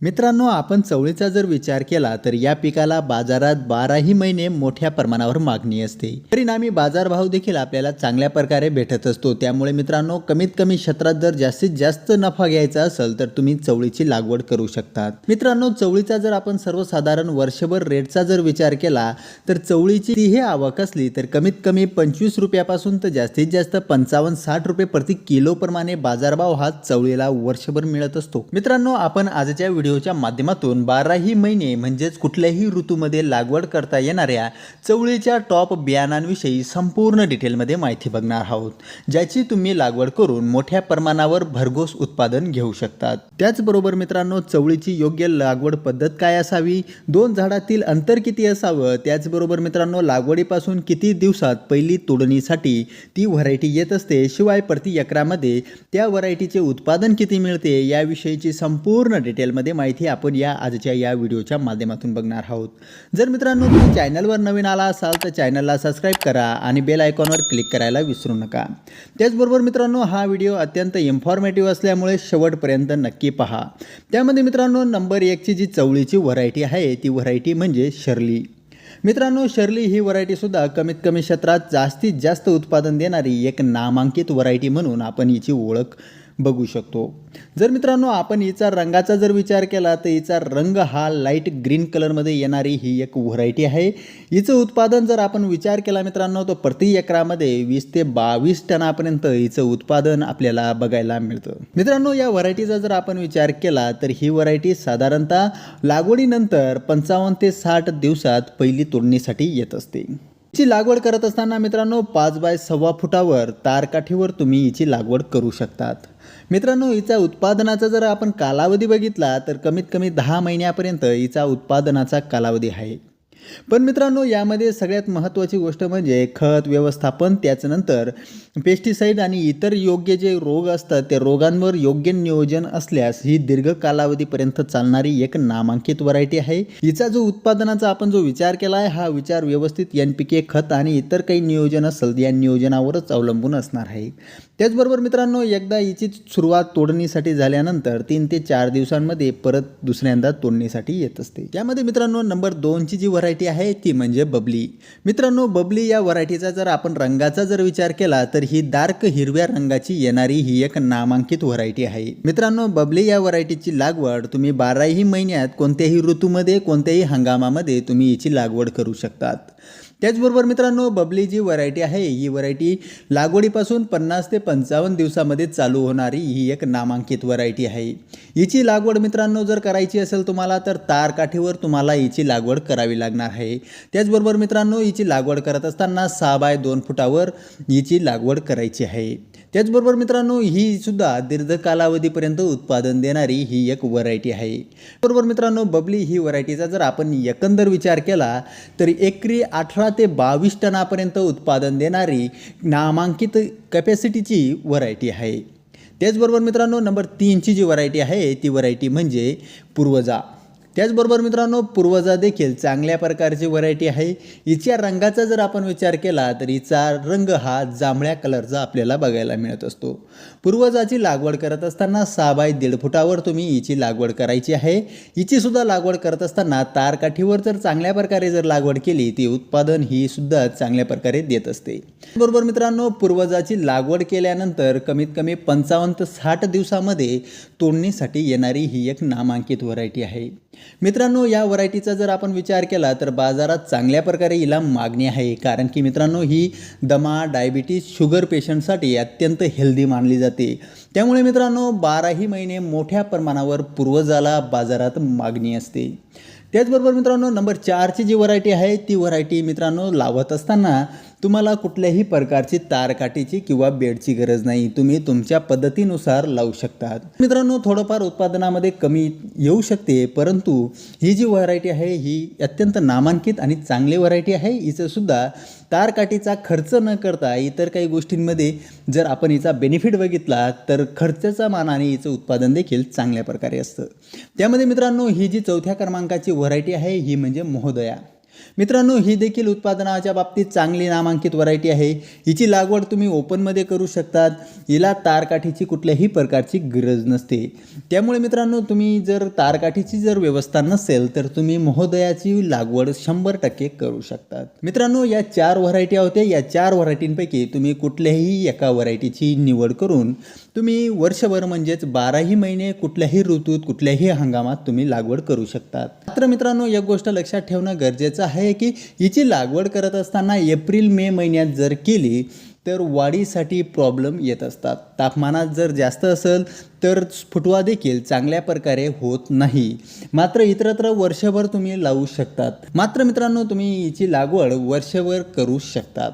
मित्रांनो आपण चवळीचा जर विचार केला तर या पिकाला बाजारात बाराही महिने मोठ्या प्रमाणावर मागणी असते. परिणामी बाजारभाव देखील आपल्याला चांगल्या प्रकारे भेटत असतो. त्यामुळे मित्रांनो कमीत कमी क्षेत्रात जर जास्तीत जास्त नफा घ्यायचा असेल तर तुम्ही चवळीची लागवड करू शकतात. मित्रांनो चवळीचा जर आपण सर्वसाधारण वर्षभर रेटचा जर विचार केला तर चवळीची ही आवक असली तर कमीत कमी पंचवीस रुपयापासून तर जास्तीत जास्त पंचावन्न साठ रुपये प्रति किलो प्रमाणे बाजारभाव हा चवळीला वर्षभर मिळत असतो. मित्रांनो आपण आजच्या व्हिडिओच्या माध्यमातून बाराही महिने म्हणजेच कुठल्याही ऋतूमध्ये लागवड करता येणाऱ्या चवळीच्या टॉप बियाणांविषयी संपूर्ण डिटेलमध्ये माहिती बघणार आहोत ज्याची तुम्ही लागवड करून मोठ्या प्रमाणावर भरघोस उत्पादन घेऊ शकतात. त्याचबरोबर मित्रांनो चवळीची योग्य लागवड पद्धत काय असावी? दोन झाडातील अंतर किती असावं? त्याचबरोबर मित्रांनो लागवडीपासून किती दिवसात पहिली तोडणीसाठी ती व्हरायटी येत असते? शिवाय प्रति एकरामध्ये त्या व्हरायटीचे उत्पादन किती मिळते? याविषयीची संपूर्ण डिटेलमध्ये माहिती आपण या आजच्या या व्हिडिओच्या माध्यमातून बघणार आहोत. जर मित्रांनो तुम्ही चॅनलवर नवीन आला असाल तर चॅनलला सबस्क्राईब करा आणि बेल आयकॉनवर क्लिक करायला विसरू नका. त्याचबरोबर मित्रांनो हा व्हिडिओ अत्यंत इन्फॉर्मेटिव्ह असल्यामुळे शेवटपर्यंत नक्की पहा. त्यामध्ये मित्रांनो नंबर एकची जी चवळीची व्हरायटी आहे ती व्हरायटी म्हणजे शर्ली. मित्रांनो शर्ली ही व्हरायटीसुद्धा कमीत कमी क्षेत्रात जास्तीत जास्त उत्पादन देणारी एक नामांकित व्हरायटी म्हणून आपण हिची ओळख बघू शकतो. जर मित्रांनो आपण हिचा रंगाचा जर विचार केला तर हिचा रंग हा लाइट ग्रीन कलरमध्ये येणारी ही एक व्हरायटी आहे. हिचं उत्पादन जर आपण विचार केला मित्रांनो तर प्रति एकरामध्ये वीस ते बावीस टनापर्यंत हिचं उत्पादन आपल्याला बघायला मिळतं. मित्रांनो या व्हरायटीचा जर आपण विचार केला तर ही व्हरायटी साधारणतः लागवडीनंतर पंचावन्न ते साठ दिवसात पहिली तोडणीसाठी येत असते. हिची लागवड करत असताना मित्रांनो पाच बाय सव्वा फुटावर तारकाठीवर तुम्ही हिची लागवड करू शकतात. मित्रांनो हिचा उत्पादनाचा जर आपण कालावधी बघितला तर कमीत कमी दहा महिन्यापर्यंत हिचा उत्पादनाचा कालावधी आहे. पण मित्रांनो यामध्ये सगळ्यात महत्त्वाची गोष्ट म्हणजे खत व्यवस्थापन त्याच्यानंतर पेस्टिसाईड आणि इतर योग्य जे रोग असतात त्या रोगांवर योग्य नियोजन असल्यास ही दीर्घ कालावधीपर्यंत चालणारी एक नामांकित व्हरायटी आहे. हिचा जो उत्पादनाचा आपण जो विचार केला आहे हा विचार व्यवस्थित एन पी के खत आणि इतर काही नियोजन असेल या नियोजनावरच अवलंबून असणार आहे. त्याचबरोबर मित्रांनो एकदा याची सुरुवात तोडणीसाठी झाल्यानंतर तीन ते चार दिवसांमध्ये परत दुसऱ्यांदा तोडणीसाठी येत असते. त्यामध्ये मित्रांनो नंबर दोनची जी व्हरायटी आहे ती म्हणजे बबली. मित्रांनो बबली या व्हरायटीचा जर आपण रंगाचा जर विचार केला तर ही डार्क हिरव्या रंगाची येणारी ही एक नामांकित व्हरायटी आहे. मित्रांनो बबली या व्हरायटीची लागवड तुम्ही बाराही महिन्यात कोणत्याही ऋतूमध्ये कोणत्याही हंगामामध्ये तुम्ही याची लागवड करू शकतात. त्याचबरोबर मित्रांनो बबली जी व्हरायटी आहे. ही व्हरायटी लागवडीपासून पन्नास ते पंचावन्न दिवसामध्ये चालू होणारी ही एक नामांकित व्हरायटी आहे. हिची लागवड मित्रांनो जर करायची असेल तुम्हाला तर तारकाठीवर तुम्हाला हिची लागवड करावी लागणार आहे. त्याचबरोबर मित्रांनो हिची लागवड करत असताना सहा बाय दोन फुटावर हिची लागवड करायची आहे. त्याचबरोबर मित्रांनो ही सुद्धा दीर्घ कालावधीपर्यंत उत्पादन देणारी ही एक व्हरायटी आहे. बरोबर मित्रांनो बबली ही व्हरायटीचा जर आपण एकंदर विचार केला तर एकरी अठरा ते बावीस टनापर्यंत उत्पादन देणारी नामांकित कॅपॅसिटीची व्हरायटी आहे. त्याचबरोबर मित्रांनो नंबर तीनची जी व्हरायटी आहे ती व्हरायटी म्हणजे पूर्वजा. त्याचबरोबर मित्रांनो पूर्वजा देखील चांगल्या प्रकारची व्हरायटी आहे. हिच्या रंगाचा जर आपण विचार केला तर हिचा रंग हा जांभळ्या कलरचा आपल्याला बघायला मिळत असतो. पूर्वजाची लागवड करत असताना सहा बाय दीड फुटावर तुम्ही हिची लागवड करायची आहे. हिची सुद्धा लागवड करत असताना तारकाठीवर जर चांगल्या प्रकारे जर लागवड केली ती उत्पादन ही सुद्धा चांगल्या प्रकारे देत असते. बरोबर मित्रांनो पूर्वजाची लागवड केल्यानंतर कमीत कमी पंचावन्न ते साठ दिवसामध्ये तोडणीसाठी येणारी ही एक नामांकित व्हरायटी आहे. मित्रांनो या व्हरायटीचा जर आपण विचार केला तर बाजारात चांगल्या प्रकारे हिला मागणी आहे. कारण की मित्रांनो ही दमा डायबिटीज शुगर पेशंटसाठी अत्यंत हेल्दी मानली जाते. त्यामुळे मित्रांनो बाराही महिने मोठ्या प्रमाणावर पूर्वजाला बाजारात मागणी असते. त्याचबरोबर मित्रांनो नंबर चारची जी व्हरायटी आहे ती व्हरायटी मित्रांनो लावत असताना तुम्हाला कुठल्याही प्रकारची तारकाठीची किंवा बेडची गरज नाही. तुम्ही तुमच्या पद्धतीनुसार लावू शकतात. मित्रांनो थोडंफार उत्पादनामध्ये कमी येऊ शकते परंतु ही जी व्हरायटी आहे ही अत्यंत नामांकित आणि चांगली व्हरायटी आहे. हिचंसुद्धा तारकाठीचा खर्च न करता इतर काही गोष्टींमध्ये जर आपण हिचा बेनिफिट बघितला तर खर्चाचा मानाने हिचं उत्पादन देखील चांगल्या प्रकारे असतं. त्यामध्ये मित्रांनो ही जी चौथ्या क्रमांकाची व्हरायटी आहे ही म्हणजे महोदया. मित्रांनो ही देखील उत्पादनाच्या बाबतीत चांगली नामांकित व्हरायटी आहे. हिची लागवड तुम्ही ओपनमध्ये करू शकतात. हिला तारकाठीची कुठल्याही प्रकारची गरज नसते. त्यामुळे मित्रांनो तुम्ही जर तारकाठीची जर व्यवस्था नसेल तर तुम्ही महोदयाची लागवड शंभर टक्के करू शकतात. मित्रांनो या चार व्हरायटी होत्या. या चार व्हरायटींपैकी तुम्ही कुठल्याही एका व्हरायटीची निवड करून तुम्ही वर्षभर म्हणजेच बाराही महिने कुठल्याही ऋतूत कुठल्याही हंगामात तुम्ही लागवड करू शकतात. मात्र मित्रांनो एक गोष्ट लक्षात ठेवणं गरजेचं आहे की हिची लागवड करत असताना एप्रिल मे महिन्यात जर केली तर वाढीसाठी प्रॉब्लेम येत असतात. तापमानात जर जास्त असेल तर फुटवा देखील चांगल्या प्रकारे होत नाही. मात्र इतरत्र वर्षभर तुम्ही लावू शकतात. मात्र मित्रांनो तुम्ही हिची लागवड वर्षभर करू शकतात.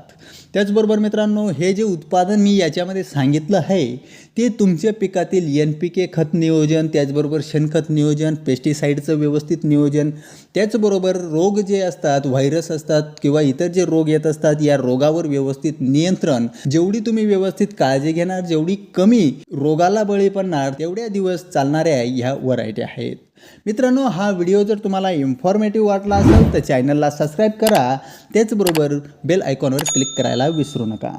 त्याचबरोबर मित्रांनो हे जे उत्पादन मी याच्यामध्ये सांगितलं आहे ते तुमच्या पिकातील एन पी के खत नियोजन त्याचबरोबर शेणखत नियोजन पेस्टिसाईडचं व्यवस्थित नियोजन त्याचबरोबर रोग जे असतात व्हायरस असतात किंवा इतर जे रोग येत असतात या रोगावर व्यवस्थित नियंत्रण जेवढी तुम्ही व्यवस्थित काळजी घेणार जेवढी कमी रोगाला बळी पडणार तेवढ्या दिवस चालणाऱ्या ह्या व्हरायटी आहेत. मित्रांनो हा व्हिडिओ जर तुम्हाला इन्फॉर्मेटिव्ह वाटला असेल तर चॅनलला सबस्क्राईब करा. त्याचबरोबर बेल आयकॉनवर क्लिक करायला विसरू नका.